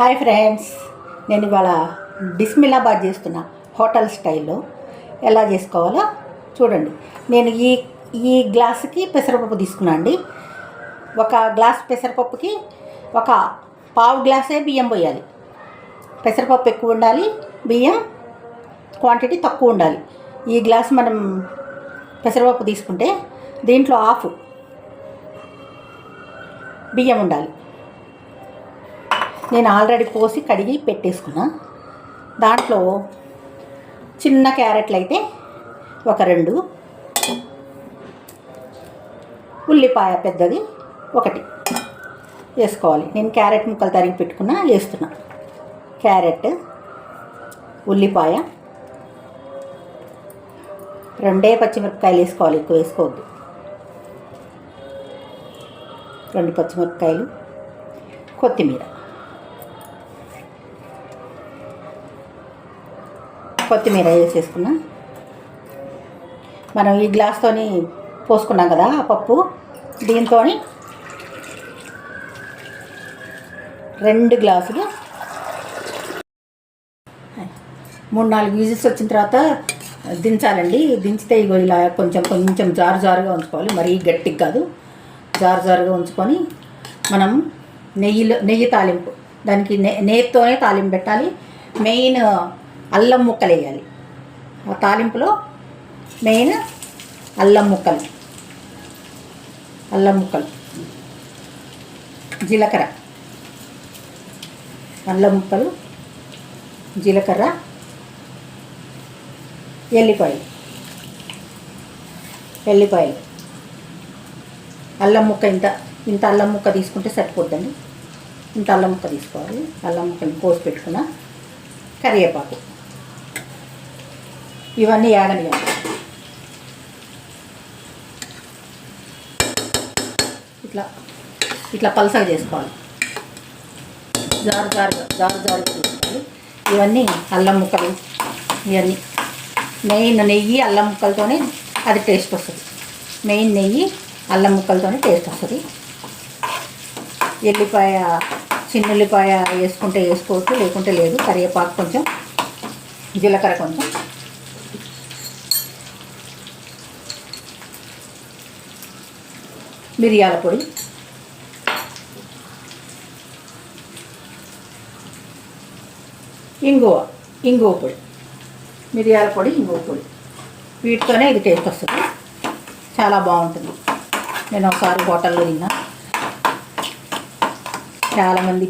Hi friends నేను ఇవాళ బిస్మిల్లాబాద్ చేస్తున్నా హోటల్ స్టైల్లో ఎలా చేసుకోవాలో చూడండి. నేను ఈ ఈ గ్లాసుకి పెసరపప్పు తీసుకున్నా అండి. ఒక గ్లాస్ పెసరపప్పుకి ఒక పావు గ్లాసే బియ్యం పోయాలి. పెసరపప్పు ఎక్కువ ఉండాలి బియ్యం క్వాంటిటీ తక్కువ ఉండాలి. ఈ గ్లాస్ మనం పెసరపప్పు తీసుకుంటే దీంట్లో హాఫ్ బియ్యం ఉండాలి. నేను ఆల్రెడీ పోసి కడిగి పెట్టేసుకున్నా. దాంట్లో చిన్న క్యారెట్లు అయితే ఒక రెండు. ఉల్లిపాయ పెద్దది ఒకటి. వేసుకోవాలి. నేను క్యారెట్ ముక్కలు తరిగి పెట్టుకున్నా వేస్తున్నా. క్యారెట్ ఉల్లిపాయ. రెండే పచ్చిమిరపకాయలు వేసుకోవాలి ఎక్కువ వేసుకోవద్దు. రెండు పచ్చిమిరపకాయలు. కొత్తిమీర. కొత్తిమీర వేసేసుకున్నా మనం ఈ గ్లాస్తోని పోసుకున్నాం కదా ఆ పప్పు. దీంతో రెండు గ్లాసులు మూడు నాలుగు విజిల్స్ వచ్చిన తర్వాత దించాలండి. దించితే ఇగో ఇలా కొంచెం కొంచెం జారు జారుగా ఉంచుకోవాలి. మరీ గట్టికి కాదు. జారు జారుగా ఉంచుకొని మనం నెయ్యిలో నెయ్యి తాలింపు. దానికి నే నెయ్యితోనే తాలింపు పెట్టాలి. మెయిన్ అల్లం ముక్కలు వేయాలి. ఆ తాలింపులో మెయిన్ అల్లం ముక్కలు. అల్లం ముక్కలు. జీలకర్ర. అల్లం ముక్కలు జీలకర్ర ఎల్లిపాయలు. ఎల్లిపాయలు. అల్లం ముక్క ఇంత ఇంత అల్లం ముక్క తీసుకుంటే సరిపోద్దండి. ఇంత అల్లం ముక్క తీసుకోవాలి. అల్లం ముక్కని కోసి పెట్టుకున్న కరివేపాకు. ఇవన్నీ యాగనియాలి ఇట్లా ఇట్లా పలసగా చేసుకోవాలి. జారు జారుగా జారు జారుగా చేసుకోవాలి. ఇవన్నీ అల్లం ముక్కలు ఇవన్నీ. మెయిన్ నెయ్యి అల్లం ముక్కలతోనే అది టేస్ట్ వస్తుంది. మెయిన్ నెయ్యి అల్లం ముక్కలతోనే టేస్ట్ వస్తుంది. ఎల్లిపాయ చిన్న ఉల్లిపాయ వేసుకుంటే వేసుకోవచ్చు లేకుంటే లేదు. కరివేపాకు కొంచెం జీలకర్ర కొంచెం. మిరియాల పొడి. ఇంగువ ఇంగువ పొడి. మిరియాల పొడి ఇంగువ పొడి. వీటితోనే ఇది టేస్ట్ వస్తుంది. చాలా బాగుంటుంది. నేను ఒకసారి హోటల్లో తిన్నా. చాలామంది